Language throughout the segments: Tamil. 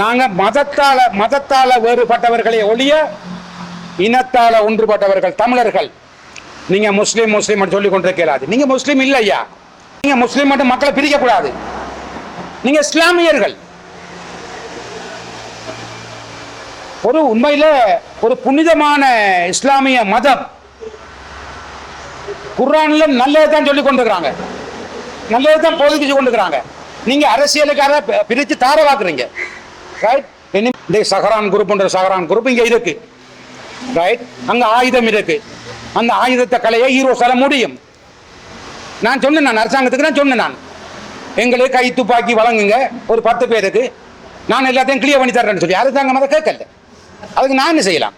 நாங்க மதத்தால மதத்தால வேறுபட்டவர்களே ஒழிய இனத்தால ஒன்றுபட்டவர்கள் தமிழர்கள். நீங்க முஸ்லீம் முஸ்லீம் சொல்லி கொண்டிருக்கிறாது நீங்க முஸ்லீம் இல்லையா நீங்க முஸ்லீம் மட்டும் மக்களை பிரிக்கக்கூடாது நீங்கள் நீங்க இஸ்லாமியர்கள். ஒரு உண்மையில ஒரு புனிதமான இஸ்லாமிய மதம் குர்ஆன்ல நல்லது தான் சொல்லி கொண்டிருக்கிறாங்க. நல்லது தான் போதிக்கிச்சு கொண்டிருக்கிறாங்க. நீங்க அரசியலுக்காக பிரித்து பிரிச்சு தாரவாக்குறீங்க ரைட் இந்த சஹரான் குரூப்ன்ற சஹரான் குரூப் இங்கே இருக்கு. ரைட் அங்கே ஆயுதம் இருக்கு. அந்த ஆயுதத்தை கலைய சொல்ல முடியும். நான் சொன்னேன் நான் அரசாங்கத்துக்கு நான் சொன்னேன் நான். எங்களுக்கு கை துப்பாக்கி வழங்குங்க. ஒரு பத்து பேருக்கு. நான் எல்லாத்தையும் கிளியர் பண்ணி தர்றேன்னு சொல்லி. அரசாங்கம் அதை கேட்கல. அதுக்கு நான் என்ன செய்யலாம்?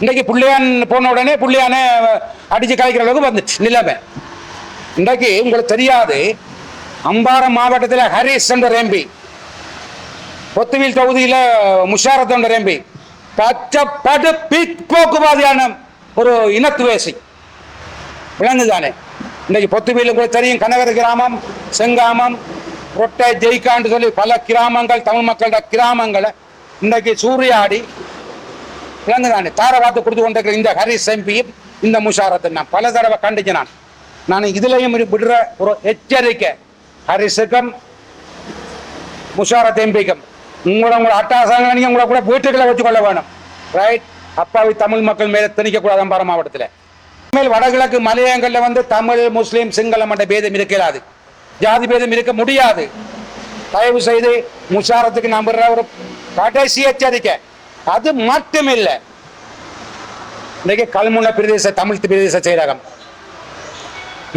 இன்றைக்கு புள்ளையான் போன உடனே புள்ளையான அடித்து கலைக்கிற அளவுக்கு வந்துச்சு நிலைமை. இன்றைக்கு உங்களுக்கு தெரியாது. அம்பாரம் மாவட்டத்தில் ஹரிஸ் என்ற எம்பி பொத்துவில் தொகுதியில் முஷாரத் என்ற எம்பி பச்சைப்படு பிக் ஒரு இனத்துவேசி விளங்குதானே? இன்னைக்கு பொத்துவியிலும் கூட தெரியும் கனகர கிராமம் செங்காமம் ரொட்டை ஜெய்கான்னு சொல்லி பல கிராமங்கள் தமிழ் மக்களோட கிராமங்களை இன்னைக்கு சூறையாடி விளங்குதானே? தாரவாத்து கொடுத்து கொண்டிருக்கிற இந்த ஹரிஸ் எம்பியும் இந்த முஷாரத்தை நான் பல தடவை கண்டிச்சு நான். நான் இதுலயும் விடுற ஒரு எச்சரிக்கை. ஹரிஸுக்கும் முஷாரத் எம்பிக்கும். உங்களோட உங்களோட அட்டாசாங்க நீங்கள் உங்களை கூட வீட்டுக்களை வச்சுக்கொள்ள வேணும். ரைட் அப்பாவி தமிழ் மக்கள் மேலே திணிக்கக்கூடாது அம்பாறை மாவட்டத்தில். மேல் வடகிழக்கு மலையங்களில் வந்து தமிழ் முஸ்லீம் சிங்களம் என்ற பேதம் இருக்கிறாது ஜாதி பேதம் இருக்க முடியாது. தயவு செய்து முஷாரத்துக்கு நம்புற ஒரு கடைசி எச்சரிக்கை. அது மட்டுமில்லை. இன்னைக்கு கல்முனை பிரதேச தமிழ் பிரதேச செயலகம்.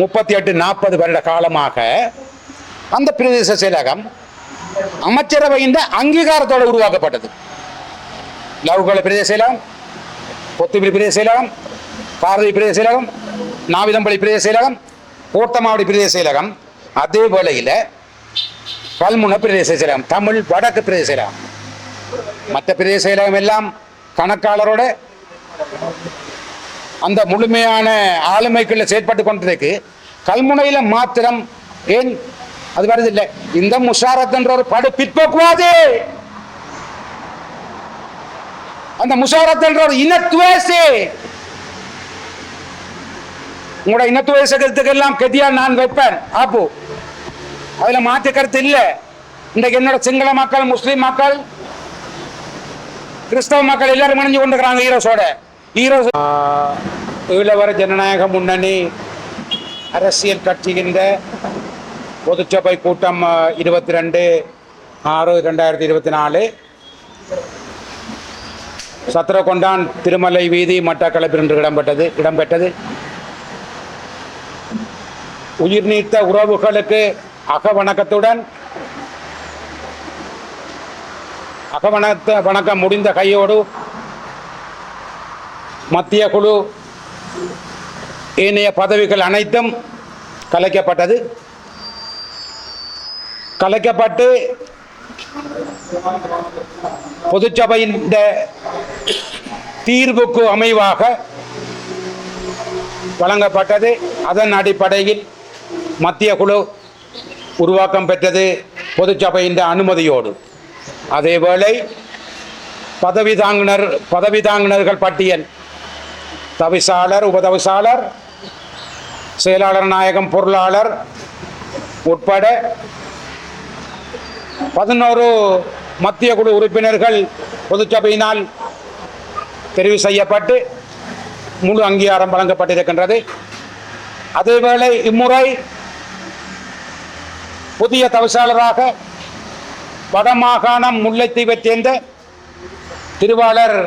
முப்பத்தி எட்டு நாற்பது வருட காலமாக அந்த பிரதேச செயலகம் அமைச்சரவையின் அங்கீகாரத்தோடு உருவாக்கப்பட்டது. லவுகோள பிரதேச செயலகம் பொத்துப்பிடி பிரதேச செயலகம் பாரதி பிரதேச செயலகம் நாவிதம்பள்ளி பிரதேச செயலகம் கோட்டமாவடி பிரதேச செயலகம். அதே வேளையில் கல்முனை பிரதேச செயலகம் தமிழ் வடக்கு பிரதேச செயலகம். மற்ற பிரதேச செயலகம் எல்லாம் கணக்காளரோட அந்த முழுமையான ஆளுமைக்குள்ள செயற்பட்டு கொண்டிருக்கு. கல்முனையில் மாத்திரம் ஏன் அது வருதில்லை இந்த முஷாரத் என்ற ஒரு படு பிற்போக்குவாது. அந்த முஷாரத் என்ற ஒரு இனத்துவேசி உங்களோட இனத்துவேசத்துக்கு எல்லாம் கதியா நான் வைப்பேன். ஆப்பு. அதுல மாற்று கருத்து இல்லை. இன்றைக்கு என்னோட சிங்கள மக்கள் முஸ்லீம் மக்கள் கிறிஸ்தவ மக்கள் எல்லாரும் இணைஞ்சு கொண்டிருக்கிறாங்க ஈரோஸோட ஈரோஸ் ஈழவர ஜனநாயக முன்னணி அரசியல் கட்சிகின்ற பொதுச்சபை கூட்டம் இருபத்தி ரெண்டு ஆறு ரெண்டாயிரத்தி இருபத்தி நாலு. சத்திரகொண்டான் திருமலை வீதி மட்டக்களப்பில் இன்று இடம்பெற்றது இடம்பெற்றது. உயிர் நீத்த உறவுகளுக்கு அகவணக்கத்துடன் அகவணத்த வணக்கம் முடிந்த கையோடு மத்திய குழு ஏனைய பதவிகள் அனைத்தும் கலைக்கப்பட்டது. கலைக்கப்பட்டு பொதுச்சபையின் தீர்வுக்கு அமைவாக வழங்கப்பட்டது. அதன் அடிப்படையில் மத்திய குழு உருவாக்கம் பெற்றது பொதுச்சபையின் அனுமதியோடு. அதேவேளை பதவி தாங்கினர் பதவி தாங்கினர்கள் பட்டியல் தவிசாளர் உபதவிசாளர் செயலாளர் நாயகம் பொருளாளர் உட்பட பதினோரு மத்திய குழு உறுப்பினர்கள் பொதுச்சபையினால் தெரிவு செய்யப்பட்டு முழு அங்கீகாரம் வழங்கப்பட்டிருக்கின்றது. அதேவேளை இம்முறை புதிய தவிசாளராக வடமாகாணம் முல்லைத்தீவைச் சேர்ந்த திருவாளர்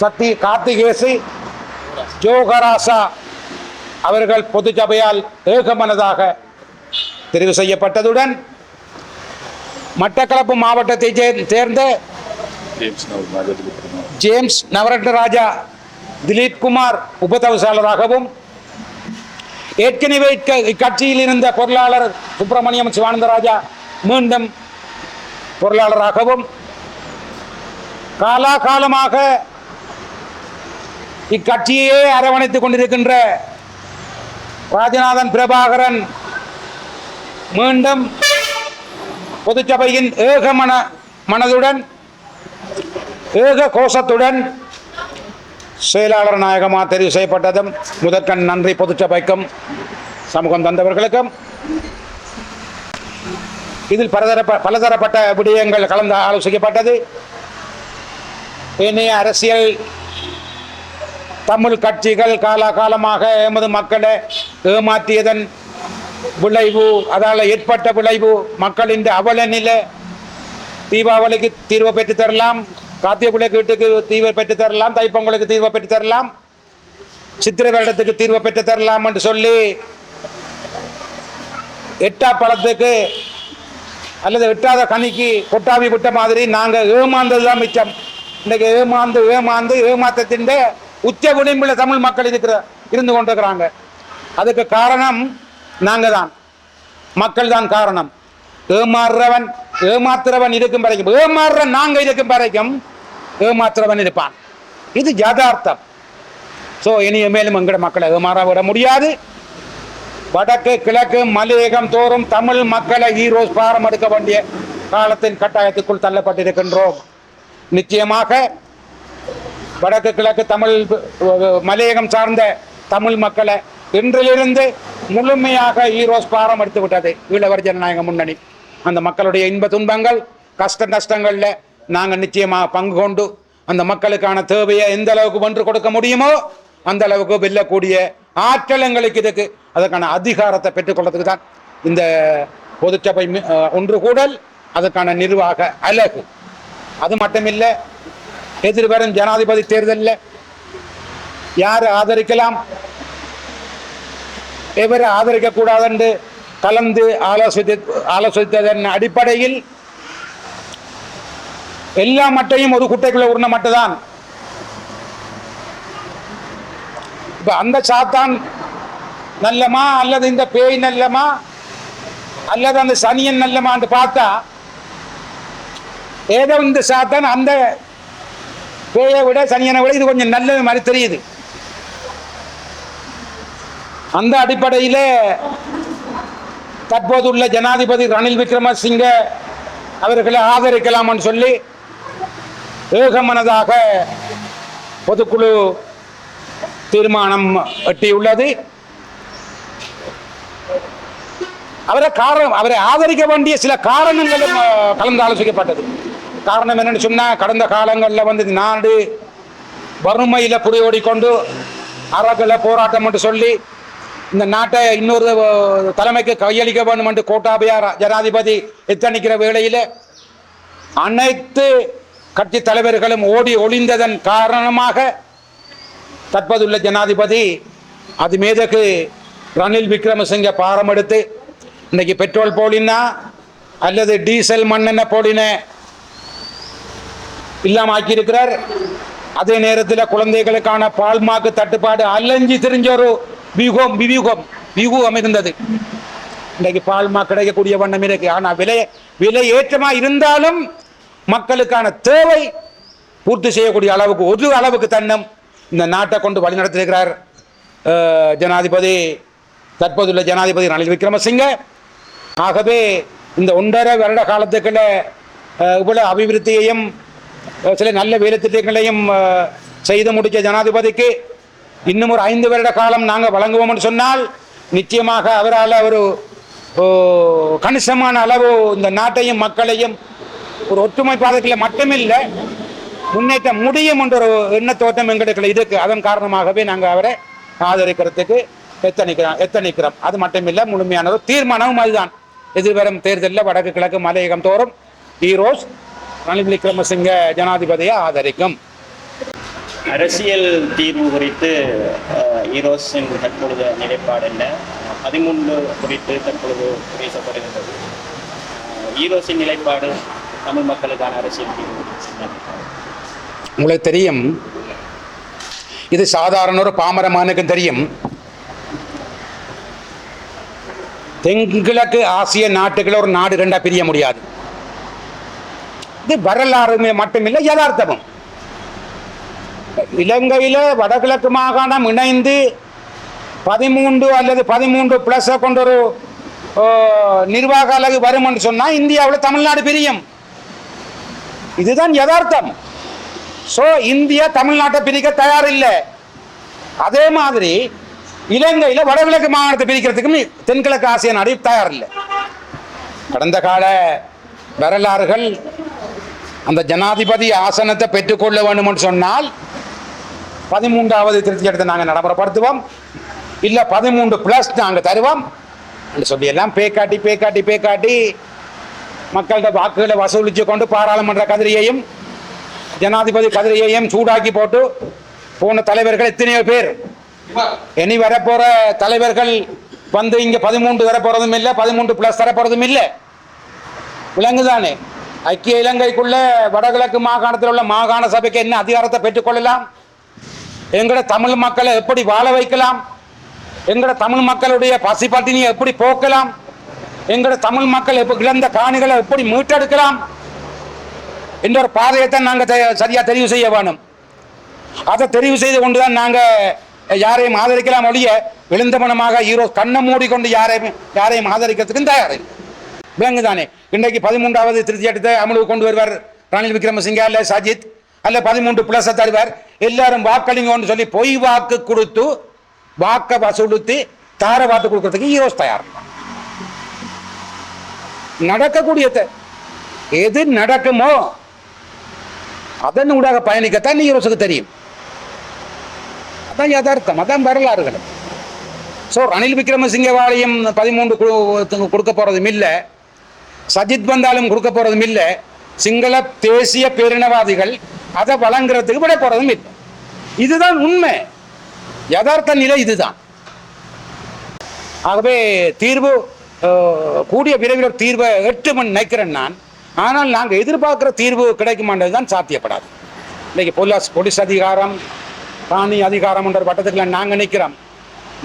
சத்தி கார்த்திகேசி ஜோகராசா அவர்கள் பொதுச்சபையால் ஏகமனதாக தெரிவு செய்யப்பட்டதுடன் மட்டக்களப்பு மாவட்டத்தைச் சேர்- சேர்ந்த ஜேம்ஸ் நவரட்னராஜா திலீப் குமார் உபதவிசாளராகவும் ஏற்கனவே இக்க- இக்கட்சியில் இருந்த பொருளாளர் சுப்பிரமணியம் சிவானந்தராஜா மீண்டும் பொருளாளராகவும் காலாகாலமாக இக்கட்சியையே அரவணைத்துக் கொண்டிருக்கின்ற ராஜநாதன் பிரபாகரன் மீண்டும் பொதுச்சபையின் ஏக மன மனதுடன் ஏக கோஷத்துடன் செயலாளர் நாயகமாக தெரிவு செய்யப்பட்டதும் முதற்கண் நன்றி பொதுச்சபைக்கும் சமூகம் தந்தவர்களுக்கும். இதில் பலதரப்ப பலதரப்பட்ட விடயங்கள் கலந்து ஆலோசிக்கப்பட்டது. இனிய அரசியல் தமிழ் கட்சிகள் காலாகாலமாக எமது மக்களை ஏமாற்றியதன் விளைவு அதால் ஏற்பட்ட விளைவு மக்களின் அவல நிலை. தீபாவளிக்கு தீர்வு பெற்று தரலாம். கார்த்திகை வீட்டுக்கு தீர்வை பெற்று தரலாம். தைப்பொங்கலுக்கு தீர்வை பெற்று தரலாம். சித்திரை வருடத்துக்கு தீர்வை பெற்று தரலாம் என்று சொல்லி எட்டா பழத்துக்கு அல்லது எட்டாத கனிக்கு கொட்டாவி விட்ட மாதிரி நாங்கள் ஏமாந்தது தான் மிச்சம். இன்றைக்கு ஏமாந்து ஏமாந்து ஏமாத்தத்தின் உச்ச விளிம்பில் தமிழ் மக்கள் இருக்கிற இருந்து கொண்டிருக்கிறாங்க. அதுக்கு காரணம் நாங்கள் தான் மக்கள் தான் காரணம். ஏமாறுறவன் ஏமாத்துறவன் இருக்கும் வரைக்கும் ஏமாறுற நாங்கள் இருக்கும் வரைக்கும் ஏமாத்துறவன் இருப்பான். இது யதார்த்தம். ஸோ இனிய மேலும் எங்கட மக்களை ஏமாற விட முடியாது. வடக்கு கிழக்கு மலையகம் தோறும் தமிழ் மக்களை ஹீரோஸ் பாரம் எடுக்க வேண்டிய காலத்தின் கட்டாயத்துக்குள் தள்ளப்பட்டிருக்கின்றோம். நிச்சயமாக வடக்கு கிழக்கு தமிழ் மலையகம் சார்ந்த தமிழ் மக்களை இன்றிலிருந்து முழுமையாக ஈரோஸ் பாரம் எடுத்து விட்டது. ஈழவர் ஜனநாயக முன்னணி. அந்த மக்களுடைய இன்ப துன்பங்கள் கஷ்ட நஷ்டங்களில் நாங்கள் நிச்சயமாக பங்கு கொண்டு அந்த மக்களுக்கான தேவையை எந்த அளவுக்கு ஒன்று கொடுக்க முடியுமோ அந்த அளவுக்கு வெல்லக்கூடிய ஆற்றல் எங்களுக்கு இதுக்கு. அதற்கான அதிகாரத்தை பெற்றுக்கொள்றதுக்கு தான் இந்த பொதுச்சபை ஒன்று கூடல் அதற்கான நிர்வாக அலகு. அது மட்டுமில்லை எதிர்வரும் ஜனாதிபதி தேர்தலில் யார் ஆதரிக்கலாம்? இவரை ஆதரிக்க கூடாதென்று கலந்து ஆலோசித்து ஆலோசித்ததன் அடிப்படையில் எல்லா மட்டையும் ஒரு குட்டைக்குள்ள உருண மட்டும்தான் இப்ப அந்த சாத்தான் நல்லமா அல்லது இந்த பேய் நல்லமா அல்லது அந்த சனியன் நல்லமான்னு பார்த்தா ஏதோ இந்த சாத்தான் அந்த பேயை விட சனியனை விட இது கொஞ்சம் நல்லது மாதிரி தெரியுது. அந்த அடிப்படையில் தற்போதுள்ள ஜனாதிபதி ரணில் விக்ரமசிங்க அவர்களை ஆதரிக்கலாம்னு சொல்லி ஏகமனதாக பொதுக்குழு தீர்மானம் எட்டியுள்ளது. அவரை காரணம் அவரை ஆதரிக்க வேண்டிய சில காரணங்களும் கலந்து ஆலோசிக்கப்பட்டது காரணம் என்னன்னு சொன்னால் கடந்த காலங்களில் வந்து நாடு வறுமையில் புரியோடிக்கொண்டு அறக்கல போராட்டம் என்று சொல்லி இந்த நாட்டை இன்னொரு தலைமைக்கு கையளிக்க வேண்டும் என்று கோட்டாபய ஜனாதிபதி எத்தனிக்கிற வேளையில் அனைத்து கட்சி தலைவர்களும் ஓடி ஒளிந்ததன் காரணமாக தற்போதுள்ள ஜனாதிபதி அது மீதுக்கு ரணில் விக்ரமசிங்க பாரம் எடுத்து இன்னைக்கு பெட்ரோல் போலினா அல்லது டீசல் மண்ணெண்ண போலின இல்லாம ஆக்கியிருக்கிறார் அதே நேரத்தில் குழந்தைகளுக்கான பால்மாக்கு தட்டுப்பாடு அலைஞ்சி திரிஞ்ச ஒரு வியூகம் விவியூகம் வியூகம் இருந்தது இன்றைக்கு பால்மா கிடைக்கக்கூடிய வண்ணம் இருக்கு. ஆனா விலை விலை ஏற்றமா இருந்தாலும் மக்களுக்கான தேவை பூர்த்தி செய்யக்கூடிய அளவுக்கு ஒரு அளவுக்கு தன்னம் இந்த நாட்டை கொண்டு வழிநடத்திருக்கிறார் அஹ், ஜனாதிபதி தற்போதுள்ள ஜனாதிபதி ரணில் விக்ரமசிங்க. ஆகவே இந்த ஒன்றரை வருட காலத்துக்குள்ள அஹ், இவ்வளவு அபிவிருத்தியையும் சில நல்ல வேலை திட்டங்களையும் செய்து முடித்த ஜனாதிபதிக்கு இன்னும் ஒரு ஐந்து வருட காலம் நாங்கள் வழங்குவோம்னு சொன்னால் நிச்சயமாக அவரால் ஒரு கணிசமான அளவு இந்த நாட்டையும் மக்களையும் ஒரு ஒற்றுமை பாதத்தில் மட்டுமில்லை முன்னேற்ற முடியும் என்ற ஒரு எண்ணத்தோட்டம் எங்களுக்கு இருக்கு. அதன் காரணமாகவே நாங்கள் அவரை ஆதரிக்கிறதுக்கு எத்தனைக்கிறோம் எத்தனிக்கிறோம். அது மட்டுமில்லை முழுமையான ஒரு தீர்மானமும் அதுதான். எதிர்வரும் தேர்தலில் வடக்கு கிழக்கு மலையகம் தோறும் ஈரோஸ் ரணில் விக்ரமசிங்க ஜனாதிபதியை ஆதரிக்கும். அரசியல் தீர்வு குறித்து ஈரோஸின் தற்பொழுது நிலைப்பாடு என்ன? பதிமூன்று குறித்து தற்பொழுது பேசப்படுகிறது. ஈரோஸின் நிலைப்பாடு தமிழ் மக்களுக்கான அரசியல் தீர்வு உங்களுக்கு தெரியும். இது சாதாரண ஒரு பாமரமானுக்கும் தெரியும். தென்கிழக்கு ஆசிய நாட்டுகளை ஒரு நாடு ரெண்டா பிரிய முடியாது. இது வரலாறு மட்டுமில்லை யதார்த்தமும். இலங்கையில் வடகிழக்கு மாகாணம் இணைந்து பதிமூன்று அல்லது பதிமூன்று பிளஸை கொண்ட ஒரு நிர்வாக அலகு வரும்னு சொன்னால் இந்தியாவில் தமிழ்நாடு பிரியும். இதுதான் யதார்த்தம். ஸோ இந்தியா தமிழ்நாட்டை பிரிக்க தயார் இல்லை அதே மாதிரி இலங்கையில் வடகிழக்கு மாகாணத்தை பிரிக்கிறதுக்கும் தென்கிழக்கு ஆசிய நாடு தயார் இல்லை கடந்த கால வரலாறுகள் அந்த ஜனாதிபதி ஆசனத்தை பெற்றுக்கொள்ள வேண்டும்னு சொன்னால் பதிமூன்றாவது திருத்தி எடுத்து நாங்கள் நடைமுறைப்படுத்துவோம். இல்லை பதிமூன்று ப்ளஸ் நாங்கள் தருவோம். சொல்லி எல்லாம் பேக்காட்டி பேக்காட்டி பேக்காட்டி மக்கள்கிட்ட வாக்குகளை வசூலித்து கொண்டு பாராளுமன்ற கதிரியையும் ஜனாதிபதி கதிரியையும் சூடாக்கி போட்டு போன தலைவர்கள் எத்தனையோ பேர். இனி வரப்போற தலைவர்கள் வந்து இங்கே பதிமூன்று வரப்போகிறதும் இல்லை பதிமூன்று பிளஸ் தரப்போறதும் இல்லை. விலங்குதானே ஐக்கிய இலங்கைக்குள்ள வடகிழக்கு மாகாணத்தில் உள்ள மாகாண சபைக்கு என்ன அதிகாரத்தை பெற்றுக்கொள்ளலாம் எங்கட தமிழ் மக்களை எப்படி வாழ வைக்கலாம்? எங்கட தமிழ் மக்களுடைய பசி பட்டினியை எப்படி போக்கலாம்? எங்கட தமிழ் மக்கள் எப்ப இழந்த காணிகளை எப்படி மீட்டெடுக்கலாம்? என்ற ஒரு பாதையைத்தான் நாங்கள் சரியாக சரியா தெரிவு செய்ய வேணும் அதை தெரிவு செய்து கொண்டுதான் நாங்கள் யாரையும் ஆதரிக்கலாம் ஒழிய விழுந்தமனமாக மனமாக கண்ணை மூடிக்கொண்டு யாரையும் யாரையும் ஆதரிக்கிறதுக்கும் தயார் விலங்குதானே. இன்றைக்கு பதிமூன்றாவது திருத்தி எடுத்து அமலுக்கு கொண்டு வருவார் ரணில் விக்ரமசிங்கா இல்லை சஜித். அல்ல பதிமூன்று பிளஸ் தருவார். எல்லாரும் வாக்களிங்கன்னு சொல்லி பொய் வாக்கு கொடுத்து வாக்க வசூலித்து தார வாக்கு கொடுக்கறதுக்கு ஈரோஸ் தயார். நடக்கக்கூடியத எது நடக்குமோ அதன் ஊடாக பயணிக்கத்தான் ஈரோஸுக்கு தெரியும். அதான் யதார்த்தம் அதான் வரலாறுகள். ஸோ ரணில் விக்ரமசிங்கவாலையும் பதிமூன்று கு- கொடுக்க போறதும் இல்லை. சஜித் வந்தாலும் கொடுக்க போறதும் இல்லை. சிங்கள தேசிய பேரினவாதிகள் அதை வழங்குறதுக்கு விட போறதும் இல்லை. இதுதான் உண்மை. யதார்த்த நிலை இதுதான். ஆகவே தீர்வு கூடிய விரைவில் தீர்வை எட்டுமன் நினைக்கிறேன் நான். ஆனால் நாங்கள் எதிர்பார்க்குற தீர்வு கிடைக்குமான்றது தான் சாத்தியப்படாது. இன்னைக்கு போலீஸ் போலீஸ் அதிகாரம் காணி அதிகாரம் என்ற வட்டத்துக்குள்ள நாங்கள் நிற்கிறோம்.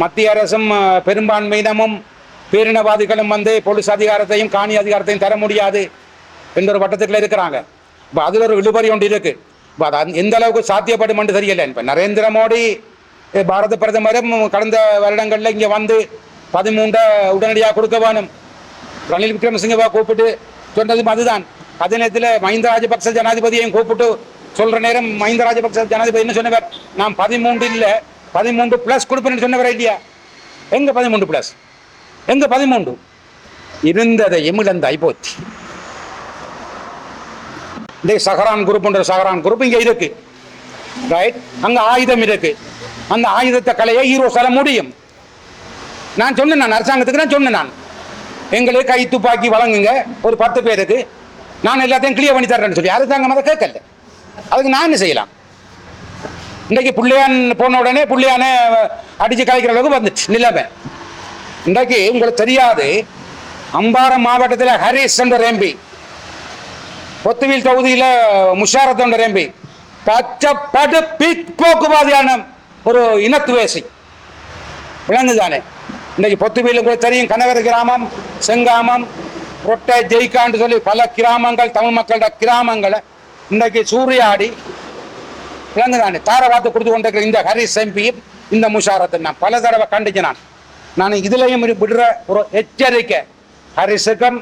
மத்திய அரசும் பெரும்பான்மையினமும் பேரினவாதிகளும் வந்து போலீஸ் அதிகாரத்தையும் காணி அதிகாரத்தையும் தர முடியாது. என்ற ஒரு வட்டத்துக்குள்ள இருக்கிறாங்க. இப்போ அதில் ஒரு இழுபறி ஒன்று இருக்குது இப்போ அது எந்த அளவுக்கு சாத்தியப்படும் என்று தெரியல. இப்போ நரேந்திர மோடி பாரத பிரதமரும் கடந்த வருடங்களில் இங்கே வந்து பதிமூன்றை உடனடியாக கொடுக்க வேணும். ரணில் விக்ரமசிங்கவா கூப்பிட்டு சொன்னதும் அதுதான். அதே நேரத்தில் மஹிந்த ராஜபக்ச ஜனாதிபதியையும் கூப்பிட்டு சொல்கிற நேரம் மஹிந்த ராஜபக்ச ஜனாதிபதி என்ன சொன்னவர் நான் பதிமூன்று இல்லை பதிமூன்று ப்ளஸ் கொடுப்பேன்னு சொன்னவர் இல்லையா? எங்கே பதிமூன்று ப்ளஸ் எங்கே பதிமூன்று? இருந்ததை இழந்தாய் ஐபோத்தி இந்த சஹரான் குரூப்ன்ற சஹரான் குரூப் இங்கே இருக்கு. ரைட் அங்கே ஆயுதம் இருக்கு. அந்த ஆயுதத்தை கலையை ஹீரோ சொல்ல முடியும். நான் சொன்னேன் நான் அரசாங்கத்துக்கு நான் சொன்னேன் நான். எங்களுக்கு கை துப்பாக்கி வழங்குங்க. ஒரு பத்து பேருக்கு. நான் எல்லாத்தையும் கிளியர் பண்ணி தர்றேன்னு சொல்லி. அரசாங்கம் அதை கேட்கல. அதுக்கு நான் என்ன செய்யலாம்? இன்றைக்கு புள்ளையான் போன உடனே புள்ளையான அடித்து கலைக்கிற அளவுக்கு வந்துச்சு நிலைமை. இன்றைக்கு உங்களுக்கு தெரியாது. அம்பாரம் மாவட்டத்தில் ஹரிஸ் என்ற எம்பி பொத்துவில் தொகுதியில் முஷாரத்தோட என்ற எம்பி பச்சைப்படு பிற்போக்குவாதியான ஒரு இனத்துவேசி விளங்குதானே? இன்னைக்கு பொத்துவியில் கூட தெரியும் கனகர கிராமம் செங்காமம் ரொட்டை ஜெய்கான்னு சொல்லி பல கிராமங்கள் தமிழ் மக்களோட கிராமங்களை இன்னைக்கு சூறையாடி விளங்குதானே? தாரவாத்து கொடுத்து கொண்டிருக்கிற இந்த ஹரிஸ் எம்பியும் இந்த முஷாரத்தை நான் பல தடவை கண்டிச்சு நான். நான் இதுலயும் விடுற ஒரு எச்சரிக்கை. ஹரிஸுக்கும்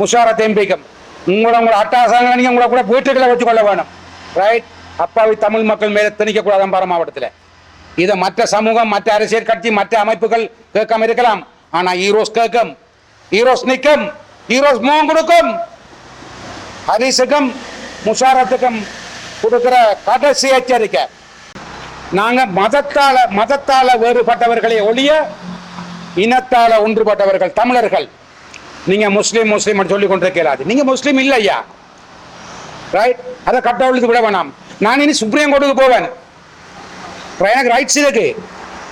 முஷாரத் எம்பிக்கும். உங்களோட உங்களோட அட்டாசாங்க நீங்கள் உங்களை கூட வீட்டுக்களை வச்சுக்கொள்ள வேணும். ரைட் அப்பாவி தமிழ் மக்கள் மேலே திணிக்கக்கூடாது அம்பாறை மாவட்டத்தில். இதை மற்ற சமூகம் மற்ற அரசியல் கட்சி மற்ற அமைப்புகள் கேட்காம இருக்கலாம். ஆனால் ஈரோஸ் கேட்கும். ஈரோஸ் நிற்கும். ஈரோஸ் முகம் கொடுக்கும். ஹரிசுக்கும் முஷாரத்துக்கும் கொடுக்கிற கடைசி எச்சரிக்கை. நாங்கள் மதத்தால மதத்தால வேறுபட்டவர்களை ஒழிய இனத்தால ஒன்றுபட்டவர்கள் தமிழர்கள். நீங்க முஸ்லீம் முஸ்லீம் சொல்லி கொண்டிருக்கிறாரு நீங்க முஸ்லீம் இல்லையா ரைட் அதை கட்டவிழ்த்து விட வேணாம். நான் இனி சுப்ரீம் கோர்ட்டுக்கு போவேன். எனக்கு ரைட்ஸ் இருக்கு.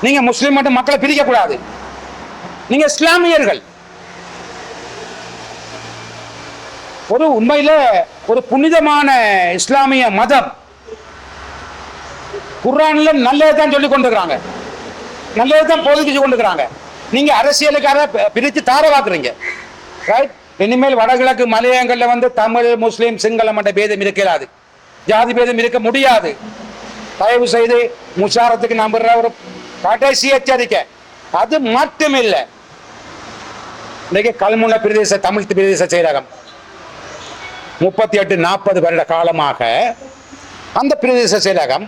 நீங்க முஸ்லீம் மட்டும் மக்களை பிரிக்க கூடாது. நீங்க இஸ்லாமியர்கள். ஒரு உண்மையில ஒரு புனிதமான இஸ்லாமிய மதம். குர்ஆன்ல நல்லதை தான் சொல்லி கொண்டிருக்கிறாங்க. நல்லதை தான் போதிக்கிச்சு கொண்டிருக்கிறாங்க. நீங்க அரசியலுக்காக பிரித்து தாரவாக்குறீங்க ரைட் இனிமேல் வடகிழக்கு மலையங்கள்ல வந்து தமிழ் முஸ்லீம் சிங்களம் என்ற பேதம் இருக்கிறாது ஜாதி பேதம் இருக்க முடியாது. தயவு செய்து முஷாரத்துக்கு நம்புற ஒரு கடைசி எச்சரிக்கை. அது மட்டும் இல்லை இன்னைக்கு கல்முனை பிரதேச தமிழ் பிரதேச செயலகம். முப்பத்தி எட்டு நாற்பது வருட காலமாக அந்த பிரதேச செயலகம்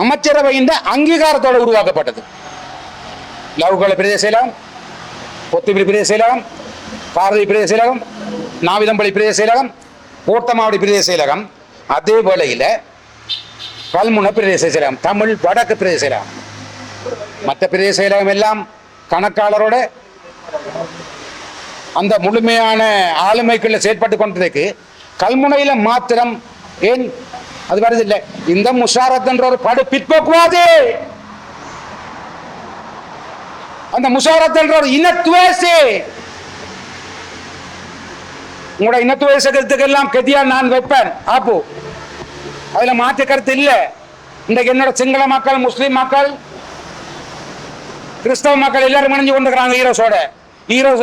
அமைச்சரவையின் அங்கீகாரத்தோடு உருவாக்கப்பட்டது. லவுகோல பிரதேச செயலகம் பொத்துப்பிரி பிரதேச செயலகம் பாரதி பிரதேச செயலகம் நாவிதம்பள்ளி பிரதேச செயலகம் கோட்டமாவடி பிரதேச செயலகம். அதே வேளையில் கல்முனை பிரதேச செயலகம் தமிழ் வடக்கு பிரதேச செயலகம். மற்ற பிரதேச செயலகம் எல்லாம் கணக்காளரோட அந்த முழுமையான ஆளுமைக்குள்ள செயற்பட்டு கொண்டதுக்கு கல்முனையில் மாத்திரம் ஏன் அது வருதில்லை இந்த முஷாரத் என்ற ஒரு படு பிற்போக்குவாது. அந்த முஷாரத் என்ற ஒரு இனத்துவேசி உங்களோட இனத்துவ எல்லாம் கெதியா நான் வைப்பேன். ஆப்பு. அதுல மாற்று கருத்து இல்லை. இன்றைக்கு என்னோட சிங்கள மக்கள் முஸ்லீம் மக்கள் கிறிஸ்தவ மக்கள் எல்லாரும் இணைஞ்சு கொண்டிருக்கிறாங்க ஈரோஸோட ஈரோஸ்